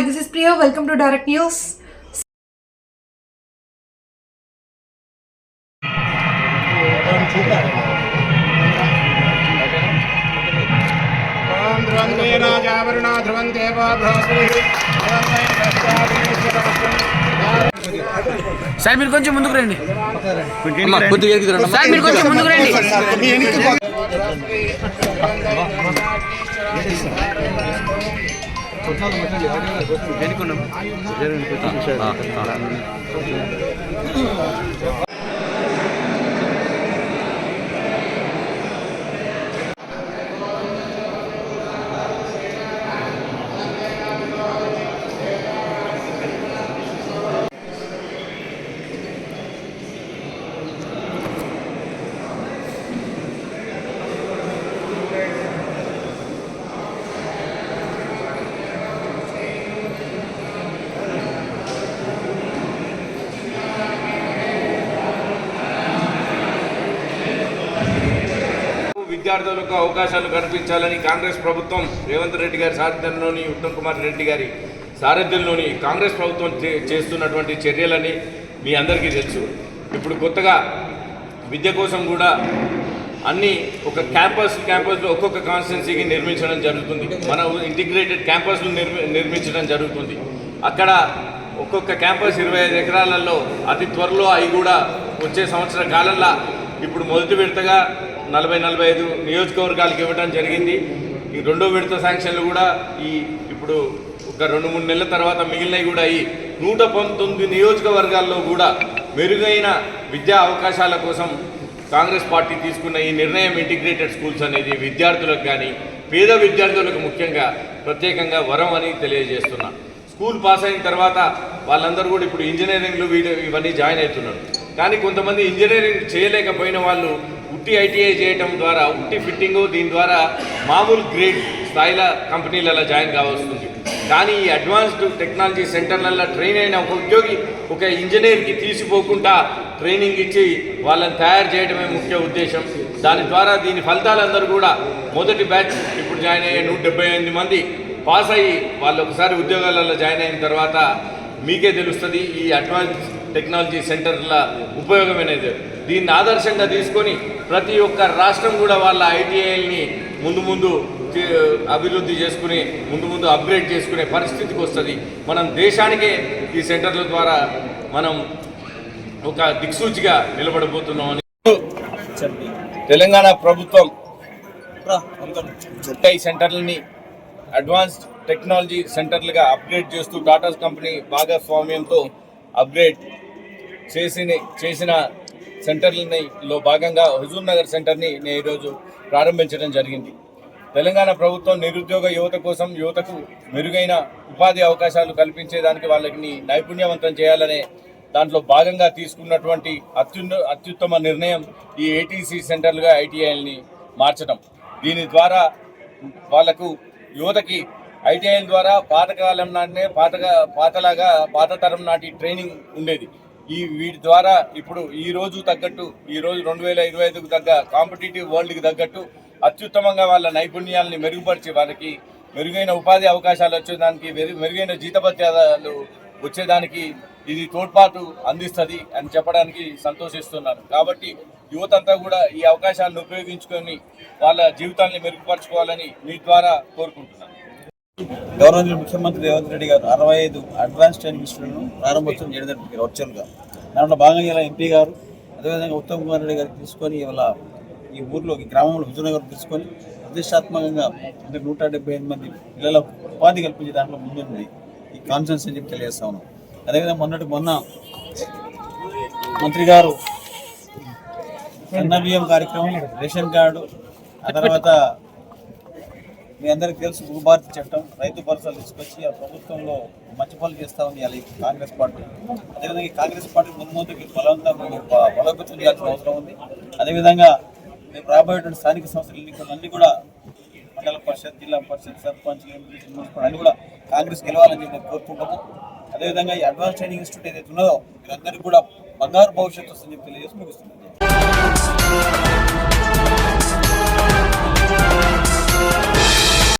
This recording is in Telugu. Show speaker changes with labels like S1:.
S1: Hi, this is Priya. Welcome to Direct News.
S2: ఓం ధ్రువందే రాజావరుణా ధ్రువం దేవో బృహస్పతి
S3: సార్ మీరు కొంచెం ముందుకు రండి సార్ మీరు కొంచెం ముందుకు రండి ఎన్నుకున్నాం
S4: విద్యార్థులకు అవకాశాలు కల్పించాలని కాంగ్రెస్ ప్రభుత్వం రేవంత్ రెడ్డి గారి సారథ్యంలోని ఉత్తమ్ కుమార్ రెడ్డి గారి సారథ్యంలోని కాంగ్రెస్ ప్రభుత్వం చే- చేస్తున్నటువంటి చర్యలని మీ అందరికీ తెలుసు. ఇప్పుడు కొత్తగా విద్య కోసం కూడా అన్ని ఒక క్యాంపస్ క్యాంపస్లో ఒక్కొక్క కాన్స్టిట్యున్సీకి నిర్మించడం జరుగుతుంది. మన ఇంటిగ్రేటెడ్ క్యాంపస్ను నిర్మి నిర్మించడం జరుగుతుంది. అక్కడ ఒక్కొక్క క్యాంపస్ ఇరవై ఐదు ఎకరాలలో అతి త్వరలో అవి కూడా వచ్చే సంవత్సర కాలంలో ఇప్పుడు మొదటి విడతగా నలభై నలభై ఐదు నియోజకవర్గాలకు ఇవ్వడం జరిగింది. ఈ రెండో విడత శాంక్షన్లు కూడా ఈ ఇప్పుడు ఒక రెండు మూడు నెలల తర్వాత మిగిలినవి కూడా ఈ నూట పంతొమ్మిది నియోజకవర్గాల్లో కూడా మెరుగైన విద్యా అవకాశాల కోసం కాంగ్రెస్ పార్టీ తీసుకున్న ఈ నిర్ణయం ఇంటిగ్రేటెడ్ స్కూల్స్ అనేది విద్యార్థులకు కానీ పేద విద్యార్థులకు ముఖ్యంగా ప్రత్యేకంగా వరం అని తెలియజేస్తున్నా. స్కూల్ పాస్ అయిన తర్వాత వాళ్ళందరూ కూడా ఇప్పుడు ఇంజనీరింగ్లు వీడు ఇవన్నీ జాయిన్ అవుతున్నారు. కానీ కొంతమంది ఇంజనీరింగ్ చేయలేకపోయిన వాళ్ళు ఉట్టి ఐటీఐ చేయటం ద్వారా ఉట్టి ఫిట్టింగ్ దీని ద్వారా మామూలు గ్రేడ్ స్థాయిల కంపెనీలలో జాయిన్ కావస్తుంది. కానీ ఈ అడ్వాన్స్డ్ టెక్నాలజీ సెంటర్లలో ట్రైన్ అయిన ఒక ఉద్యోగి ఒక ఇంజనీర్కి తీసిపోకుండా ట్రైనింగ్ ఇచ్చి వాళ్ళని తయారు చేయడమే ముఖ్య ఉద్దేశం. దాని ద్వారా దీని ఫలితాలందరూ కూడా మొదటి బ్యాచ్ ఇప్పుడు జాయిన్ అయ్యే నూట డెబ్బై ఎనిమిది మంది పాస్ అయ్యి వాళ్ళు ఒకసారి ఉద్యోగాలలో జాయిన్ అయిన తర్వాత మీకే తెలుస్తుంది ఈ అడ్వాన్స్ టెక్నాలజీ సెంటర్ల ఉపయోగం అనేది. దీన్ని ఆదర్శంగా తీసుకొని ప్రతి ఒక్క రాష్ట్రం కూడా వాళ్ళ ఐటీఐల్ని ముందు ముందు అభివృద్ధి చేసుకుని ముందు ముందు అప్గ్రేడ్ చేసుకునే పరిస్థితికి వస్తుంది. మనం దేశానికే ఈ సెంటర్ల ద్వారా మనం ఒక దిక్సూచిగా నిలబడబోతున్నామని తెలంగాణ ప్రభుత్వం చుట్టై సెంటర్లని అడ్వాన్స్డ్ టెక్నాలజీ సెంటర్లుగా అప్గ్రేడ్ చేస్తూ టాటా కంపెనీ భాగస్వామ్యంతో అప్గ్రేడ్ చేసిన చేసిన సెంటర్లని లో భాగంగా హుజూర్ నగర్ సెంటర్ని నేను ఈరోజు ప్రారంభించడం జరిగింది. తెలంగాణ ప్రభుత్వం నిరుద్యోగ యువత కోసం యువతకు మెరుగైన ఉపాధి అవకాశాలు కల్పించేదానికి వాళ్ళకి నైపుణ్యవంతం చేయాలనే దాంట్లో భాగంగా తీసుకున్నటువంటి అత్యున్న అత్యుత్తమ నిర్ణయం ఈ ఏటీసీ సెంటర్లుగా ఐటీఐల్ని మార్చడం. దీని ద్వారా వాళ్ళకు యువతకి ఐటీఐల ద్వారా పాతకాలం నాటినే పాతగా పాతలాగా పాత తరం నాటి ట్రైనింగ్ ఉండేది. ఈ వీటి ద్వారా ఇప్పుడు ఈ రోజు తగ్గట్టు ఈ రోజు రెండు వేల ఇరవై ఐదుకు తగ్గ కాంపిటేటివ్ వరల్డ్కి తగ్గట్టు అత్యుత్తమంగా వాళ్ళ నైపుణ్యాలని మెరుగుపరిచి వారికి మెరుగైన ఉపాధి అవకాశాలు వచ్చేదానికి మెరుగు మెరుగైన జీతభత్యాలు వచ్చేదానికి ఇది తోడ్పాటు అందిస్తుంది అని చెప్పడానికి సంతోషిస్తున్నాను. కాబట్టి యువతంతా కూడా ఈ అవకాశాలను ఉపయోగించుకొని వాళ్ళ జీవితాన్ని మెరుగుపరచుకోవాలని మీ ద్వారా కోరుకుంటున్నాను.
S5: గవర్నర్ ముఖ్యమంత్రి రేవంత్ రెడ్డి గారు అరవై ఐదు అడ్వాన్స్ ట్రైనింగ్ ఇన్స్టిట్యూట్ను ప్రారంభోత్సవం చేయడం జరిగింది వర్చువల్గా దాంట్లో భాగంగా ఇలా ఎంపీ గారు అదేవిధంగా ఉత్తమ్ కుమార్ రెడ్డి గారికి తీసుకొని ఇవాళ ఈ ఊర్లో ఈ గ్రామంలో విజయనగరం తీసుకొని ప్రతిష్టాత్మకంగా అంటే నూట డెబ్బై ఎనిమిది మంది పిల్లల ఉపాధి కల్పించే దాంట్లో ముందుంది ఈ కాన్ఫరెన్స్ అని చెప్పి తెలియజేస్తా ఉన్నాం. అదేవిధంగా మొన్నటి మొన్న మంత్రి గారు బియ్యం కార్యక్రమం రేషన్ కార్డు ఆ తర్వాత మీ అందరికీ తెలుసు భూభారతి చట్టం రైతు భరోసాలు తీసుకొచ్చి ఆ ప్రభుత్వంలో మంచి పనులు చేస్తా ఉంది అలా కాంగ్రెస్ పార్టీ. అదేవిధంగా ఈ కాంగ్రెస్ పార్టీ ముందు ముందుకి బలవంతం బలోపేతం చేయాల్సిన అవసరం ఉంది. అదేవిధంగా మేము రాబోయేటువంటి స్థానిక సంస్థల ఎన్నికలు అన్ని కూడా మండల పరిషత్ జిల్లా పరిషత్ సర్పంచ్ మున్సిపల్ అన్ని కూడా కాంగ్రెస్ గెలవాలని చెప్పి కోరుకుంటాము అదేవిధంగా ఈ అడ్వాన్స్ ట్రైనింగ్ ఇన్స్టిట్యూట్ ఏదైతే ఉన్నదో మీరందరికీ కూడా బంగారు భవిష్యత్తు వస్తుందని చెప్పి తెలియజేసి ముగిస్తున్నాను.